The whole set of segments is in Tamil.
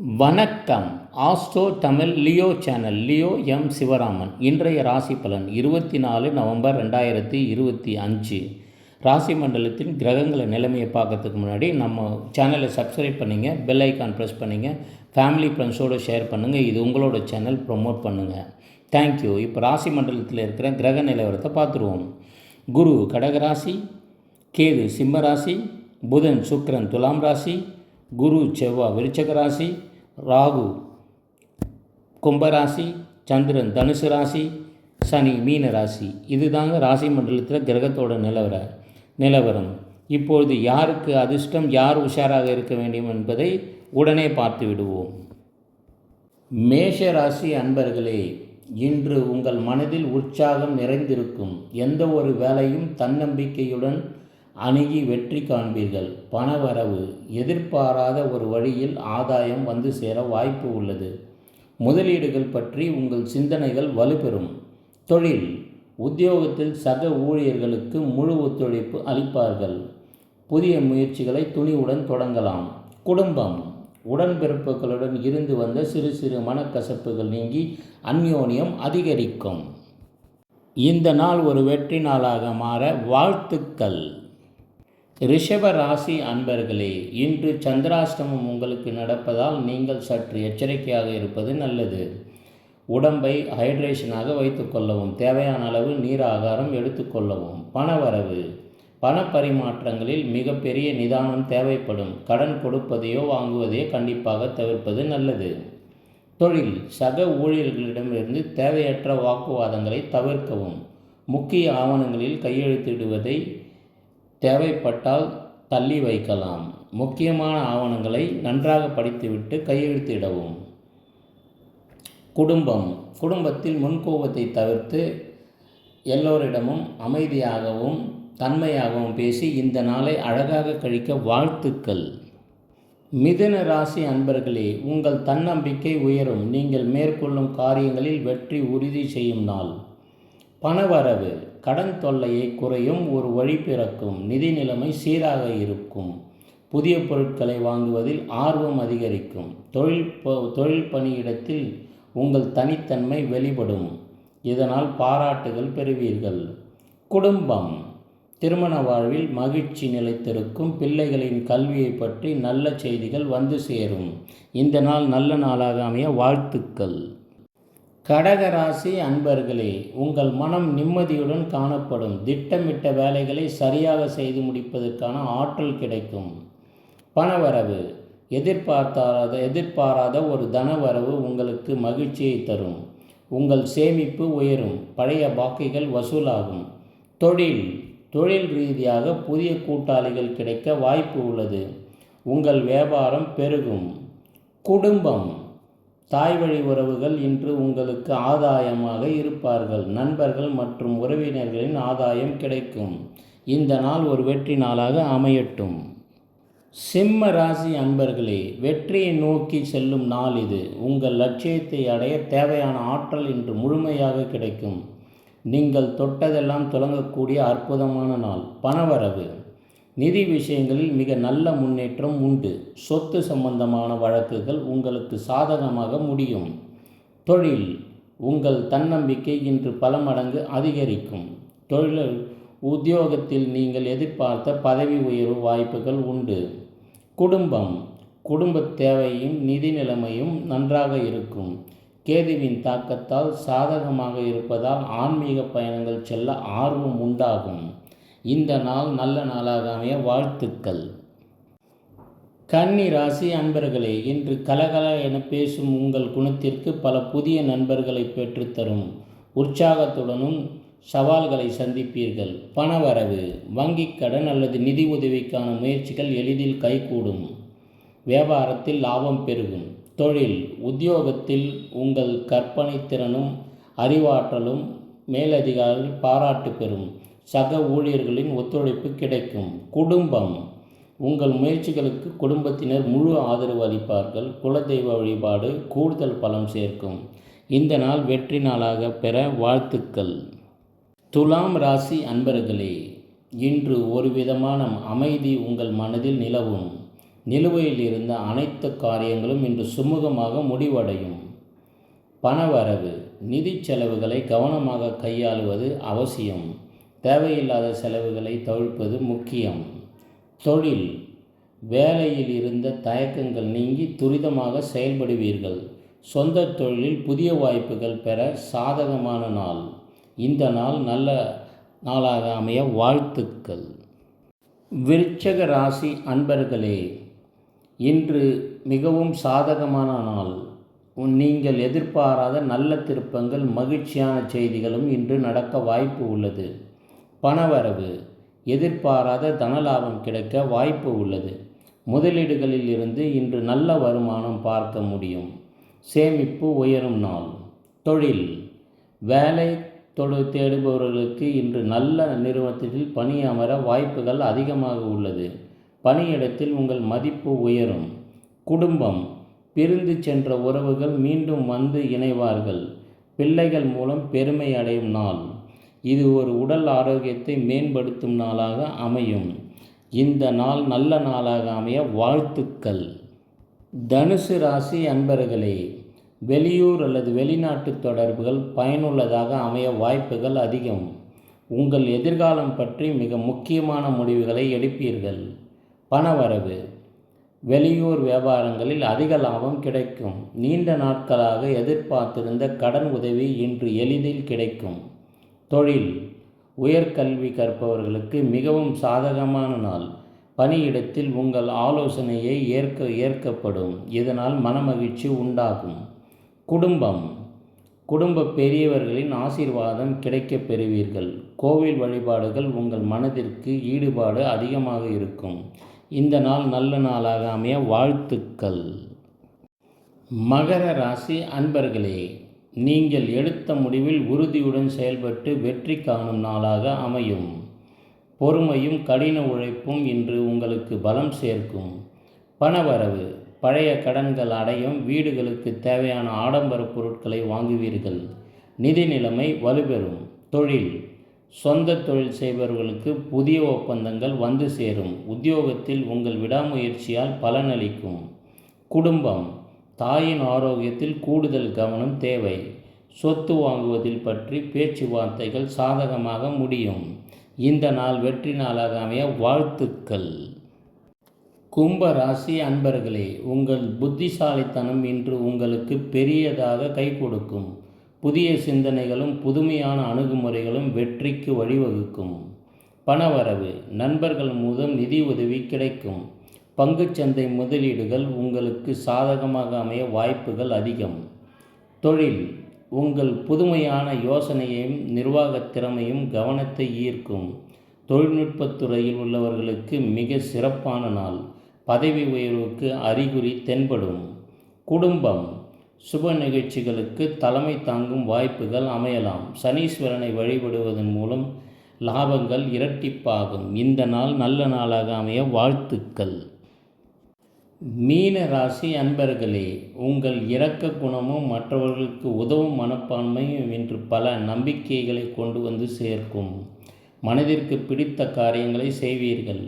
வணக்கம். Astro Tamil Leo channel Leo M. Sivaraman. இன்றைய ராசி பலன் இருபத்தி நாலு நவம்பர் ரெண்டாயிரத்தி இருபத்தி அஞ்சு. ராசி மண்டலத்தின் கிரகங்களை நிலைமையை பார்க்கறதுக்கு முன்னாடி நம்ம சேனலை சப்ஸ்கிரைப் பண்ணுங்கள் பெல் ஐக்கான் ப்ரெஸ் பண்ணுங்கள் ஃபேமிலி ஃப்ரெண்ட்ஸோடு ஷேர் பண்ணுங்கள் இது உங்களோட சேனல் ப்ரொமோட் பண்ணுங்கள் தேங்க்யூ இப்போ ராசி மண்டலத்தில் இருக்கிற கிரக நிலவரத்தை பார்த்துருவோம். குரு கடகராசி கேது சிம்ம ராசி புதன் சுக்கரன் துலாம் ராசி குரு செவ்வாய் விருச்சக ராசி ராகு கும்பராசி சந்திரன் தனுசு ராசி சனி மீன ராசி. இதுதாங்க ராசி மண்டலத்தில் கிரகத்தோட நிலவர நிலவரம். இப்பொழுது யாருக்கு அதிர்ஷ்டம் யார் உஷாராக இருக்க வேண்டும் என்பதை உடனே பார்த்து விடுவோம். மேஷ ராசி அன்பர்களே இன்று உங்கள் மனதில் உற்சாகம் நிறைந்திருக்கும். எந்த ஒரு வேலையும் தன்னம்பிக்கையுடன் அணுகி வெற்றி காண்பீர்கள். பணவரவு எதிர்பாராத ஒரு வழியில் ஆதாயம் வந்து சேர வாய்ப்பு உள்ளது. முதலீடுகள் பற்றி உங்கள் சிந்தனைகள் வலுப்பெறும். தொழில் உத்தியோகத்தில் சக ஊழியர்களுக்கு முழு ஒத்துழைப்பு அளிப்பார்கள். புதிய முயற்சிகளை துணிவுடன் தொடங்கலாம். குடும்பம் உடன்பிறப்புகளுடன் இருந்து வந்த சிறு சிறு மனக்கசப்புகள் நீங்கி அந்யோன்யம் அதிகரிக்கும். இந்த நாள் ஒரு வெற்றி நாளாக மாற வாழ்த்துக்கள். ரிஷப ராசி அன்பர்களே இன்று சந்திராஷ்டமம் உங்களுக்கு நடப்பதால் நீங்கள் சற்று எச்சரிக்கையாக இருப்பது நல்லது. உடம்பை ஹைட்ரேஷனாக வைத்துக்கொள்ளவும் தேவையான அளவு நீர் ஆகாரம் எடுத்துக்கொள்ளவும் பணவரவு பணப்பரிமாற்றங்களில் மிகப்பெரிய நிதானம் தேவைப்படும். கடன் கொடுப்பதையோ வாங்குவதையோ கண்டிப்பாக தவிர்ப்பது நல்லது. தொழில் சக ஊழியர்களிடமிருந்து தேவையற்ற வாக்குவாதங்களை தவிர்க்கவும் முக்கிய ஆவணங்களில் கையெழுத்திடுவதை தேவைப்பட்டால் தள்ளி வைக்கலாம். முக்கியமான ஆவணங்களை நன்றாக படித்துவிட்டு கையெழுத்திடவும் குடும்பம். குடும்பத்தில் முன்கோபத்தை தவிர்த்து எல்லோரிடமும் அமைதியாகவும் தன்மையாகவும் பேசி இந்த நாளை அழகாக கழிக்க வாழ்த்துக்கள். மிதுன ராசி அன்பர்களே உங்கள் தன்னம்பிக்கை உயரும். நீங்கள் மேற்கொள்ளும் காரியங்களில் வெற்றி உறுதி செய்யும் நாள். பணவரவு கடன் தொல்லையை குறையும் ஒரு வழி பிறக்கும். நிதி நிலைமை சீராக இருக்கும். புதிய பொருட்களை வாங்குவதில் ஆர்வம் அதிகரிக்கும். தொழில் தொழில் பணியிடத்தில் உங்கள் தனித்தன்மை வெளிப்படும். இதனால் பாராட்டுகள் பெறுவீர்கள். குடும்பம். திருமண வாழ்வில் மகிழ்ச்சி நிலைத்திருக்கும். பிள்ளைகளின் கல்வியை பற்றி நல்ல செய்திகள் வந்து சேரும். இந்த நாள் நல்ல நாளாக அமைய வாழ்த்துக்கள். கடகராசி அன்பர்களே உங்கள் மனம் நிம்மதியுடன் காணப்படும். திட்டமிட்ட வேலைகளை சரியாக செய்து முடிப்பதற்கான ஆற்றல் கிடைக்கும். பணவரவு எதிர்பார்த்தாத எதிர்பாராத ஒரு தனவரவு உங்களுக்கு மகிழ்ச்சியை தரும். உங்கள் சேமிப்பு உயரும். பழைய பாக்கிகள் வசூலாகும். தொழில் தொழில் ரீதியாக புதிய கூட்டாளிகள் கிடைக்க வாய்ப்பு உள்ளது. உங்கள் வியாபாரம் பெருகும். குடும்பம் தாய் வழி உறவுகள் இன்று உங்களுக்கு ஆதாயமாக இருப்பார்கள். நண்பர்கள் மற்றும் உறவினர்களின் ஆதாயம் கிடைக்கும். இந்த நாள் ஒரு வெற்றி நாளாக அமையட்டும். சிம்ம ராசி அன்பர்களே வெற்றியை நோக்கி செல்லும் நாள் இது. உங்கள் லட்சியத்தை அடைய தேவையான ஆற்றல் இன்று முழுமையாக கிடைக்கும். நீங்கள் தொட்டதெல்லாம் தொடங்கக்கூடிய அற்புதமான நாள். பணவரவு. நிதி விஷயங்களில் மிக நல்ல முன்னேற்றம் உண்டு. சொத்து சம்பந்தமான வழக்குகள் உங்களுக்கு சாதகமாக முடியும். தொழில் உங்கள் தன்னம்பிக்கை இன்று பல மடங்கு அதிகரிக்கும். தொழில் உத்தியோகத்தில் நீங்கள் எதிர்பார்த்த பதவி உயர்வு வாய்ப்புகள் உண்டு. குடும்பம் குடும்ப தேவையும் நிதி நிலைமையும் நன்றாக இருக்கும். கேதுவின் தாக்கத்தால் சாதகமாக இருப்பதால் ஆன்மீக பயணங்கள் செல்ல ஆர்வம் உண்டாகும். இந்த நாள் நல்ல நாளாக அமைய வாழ்த்துக்கள். கன்னி ராசி அன்பர்களே இன்று கலகல என பேசும் உங்கள் குணத்திற்கு பல புதிய நண்பர்களை பெற்றுத்தரும் உற்சாகத்துடனும் சவால்களை சந்திப்பீர்கள். பணவரவு வங்கிக் கடன் அல்லது நிதி உதவிக்கான முயற்சிகள் எளிதில் கைகூடும். வியாபாரத்தில் லாபம் பெருகும். தொழில் உத்தியோகத்தில் உங்கள் கற்பனை திறனும் அறிவாற்றலும் மேலதிகாரிகள் பாராட்டு பெறும். சக ஊழியர்களின் ஒத்துழைப்பு கிடைக்கும். குடும்பம். உங்கள் முயற்சிகளுக்கு குடும்பத்தினர் முழு ஆதரவு அளிப்பார்கள். குலதெய்வ வழிபாடு கூடுதல் பலம் சேர்க்கும். இந்த நாள் வெற்றி நாளாக பெற வாழ்த்துக்கள். துலாம் ராசி அன்பர்களே இன்று ஒரு விதமான அமைதி உங்கள் மனதில் நிலவும். நிலுவையில் இருந்த அனைத்து காரியங்களும் இன்று சுமூகமாக முடிவடையும். பணவரவு நிதி செலவுகளை கவனமாக கையாளுவது அவசியம். தேவையில்லாத செலவுகளை தவிர்ப்பது முக்கியம். தொழில். வேலையில் இருந்த தயக்கங்கள் நீங்கி துரிதமாக செயல்படுவீர்கள். சொந்த தொழிலில் புதிய வாய்ப்புகள் பெற சாதகமான நாள். இந்த நாள் நல்ல நாளாக அமைய வாழ்த்துக்கள். விருச்சக ராசி அன்பர்களே இன்று மிகவும் சாதகமான நாள். நீங்கள் எதிர்பாராத நல்ல திருப்பங்கள் மகிழ்ச்சியான செய்திகளும் இன்று நடக்க வாய்ப்பு உள்ளது. பணவரவு எதிர்பாராத தனலாபம் கிடைக்க வாய்ப்பு உள்ளது. முதலீடுகளில் இருந்து இன்று நல்ல வருமானம் பார்க்க முடியும். சேமிப்பு உயரும் நாள். தொழில். வேலை தொழு தேடுபவர்களுக்கு இன்று நல்ல நிறுவனத்தில் பணியமர வாய்ப்புகள் அதிகமாக உள்ளது. பணியிடத்தில் உங்கள் மதிப்பு உயரும். குடும்பம். பிரிந்து சென்ற உறவுகள் மீண்டும் வந்து இணைவார்கள். பிள்ளைகள் மூலம் பெருமை அடையும் நாள். இது ஒரு உடல் ஆரோக்கியத்தை மேம்படுத்தும் நாளாக அமையும். இந்த நாள் நல்ல நாளாக அமைய வாழ்த்துக்கள். தனுசு ராசி அன்பர்களே வெளியூர் அல்லது வெளிநாட்டு தொடர்புகள் பயனுள்ளதாக அமைய வாய்ப்புகள் அதிகம். உங்கள் எதிர்காலம் பற்றி மிக முக்கியமான முடிவுகளை எடுப்பீர்கள். பணவரவு. வெளியூர் வியாபாரங்களில் அதிக லாபம் கிடைக்கும். நீண்ட நாட்களாக எதிர்பார்த்திருந்த கடன் உதவி இன்று எளிதில் கிடைக்கும். தொழில். உயர்கல்வி கற்பவர்களுக்கு மிகவும் சாதகமான நாள். பணியிடத்தில் உங்கள் ஆலோசனையை ஏற்க ஏற்கப்படும். இதனால் மனமகிழ்ச்சி உண்டாகும். குடும்பம். குடும்ப பெரியவர்களின் ஆசீர்வாதம் கிடைக்கப் பெறுவீர்கள். கோவில் வழிபாடுகள் உங்கள் மனதிற்கு ஈடுபாடு அதிகமாக இருக்கும். இந்த நாள் நல்ல நாளாக அமைய வாழ்த்துக்கள். மகர ராசி அன்பர்களே நீங்கள் எடுத்த முடிவில் உறுதியுடன் செயல்பட்டு வெற்றி காணும் நாளாக அமையும். பொறுமையும் கடின உழைப்பும் இன்று உங்களுக்கு பலம் சேர்க்கும். பணவரவு பழைய கடன்கள் அடையும் வீடுகளுக்கு தேவையான ஆடம்பர பொருட்களை வாங்குவீர்கள். நிதி நிலைமை வலுப்பெறும் தொழில் சொந்த தொழில் செய்பவர்களுக்கு புதிய ஒப்பந்தங்கள் வந்து சேரும். உத்தியோகத்தில் உங்கள் விடாமுயற்சியால் பலனளிக்கும். குடும்பம் தாயின் ஆரோக்கியத்தில் கூடுதல் கவனம் தேவை. சொத்து வாங்குவதில் பற்றி பேச்சுவார்த்தைகள் சாதகமாக முடியும். இந்த நாள் வெற்றி நாளாக அமைய வாழ்த்துக்கள். கும்ப ராசி அன்பர்களே உங்கள் புத்திசாலித்தனம் இன்று உங்களுக்கு பெரியதாக கை கொடுக்கும். புதிய சிந்தனைகளும் புதுமையான அணுகுமுறைகளும் வெற்றிக்கு வழிவகுக்கும். பணவரவு நண்பர்கள் மூலம் நிதி உதவி கிடைக்கும். பங்குச்சந்தை முதலீடுகள் உங்களுக்கு சாதகமாக அமைய வாய்ப்புகள் அதிகம். தொழில் உங்கள் புதுமையான யோசனையையும் நிர்வாகத் திறமையும் கவனத்தை ஈர்க்கும். தொழில்நுட்பத் துறையில் உள்ளவர்களுக்கு மிக சிறப்பான நாள். பதவி உயர்வுக்கு அறிகுறி தென்படும். குடும்பம் சுப நிகழ்ச்சிகளுக்கு தலைமை தாங்கும் வாய்ப்புகள் அமையலாம். சனீஸ்வரனை வழிபடுவதன் மூலம் லாபங்கள் இரட்டிப்பாகும். இந்த நாள் நல்ல நாளாக அமைய வாழ்த்துக்கள். மீன ராசி அன்பர்களே உங்கள் இரக்க குணமும் மற்றவர்களுக்கு உதவும் மனப்பான்மையும் இன்று பல நம்பிக்கைகளை கொண்டு வந்து சேர்க்கும். மனதிற்கு பிடித்த காரியங்களை செய்வீர்கள்.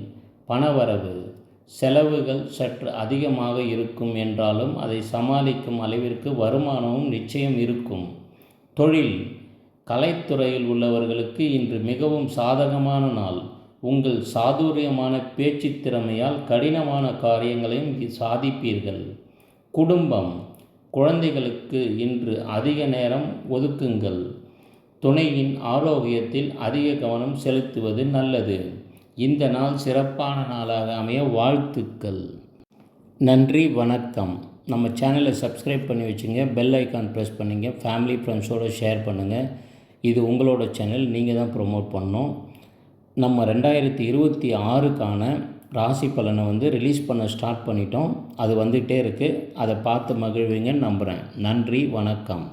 பணவரவு செலவுகள் சற்று அதிகமாக இருக்கும் என்றாலும் அதை சமாளிக்கும் அளவிற்கு வருமானமும் நிச்சயம் இருக்கும். தொழில் கலைத்துறையில் உள்ளவர்களுக்கு இன்று மிகவும் சாதகமான நாள். உங்கள் சாதுரியமான பேச்சு திறமையால் கடினமான காரியங்களையும் சாதிப்பீர்கள். குடும்பம். குழந்தைகளுக்கு இன்று அதிக நேரம் ஒதுக்குங்கள். துணையின் ஆரோக்கியத்தில் அதிக கவனம் செலுத்துவது நல்லது. இந்த நாள் சிறப்பான நாளாக அமைய வாழ்த்துக்கள். நன்றி வணக்கம். நம்ம சேனலை சப்ஸ்கிரைப் பண்ணி வச்சுங்க. பெல் ஐக்கான் ப்ரெஸ் பண்ணுங்கள் ஃபேமிலி ஃப்ரெண்ட்ஸோடு ஷேர் பண்ணுங்கள் இது உங்களோட சேனல் நீங்கள் தான் ப்ரொமோட் பண்ணணும். நம்ம ரெண்டாயிரத்தி இருபத்தி ஆறுக்கான ராசி பலனை வந்து ரிலீஸ் பண்ண ஸ்டார்ட் பண்ணிட்டோம். அது வந்துகிட்டே இருக்குது அதை பார்த்து மகிழ்வீங்கன்னு நம்புகிறேன் நன்றி வணக்கம்.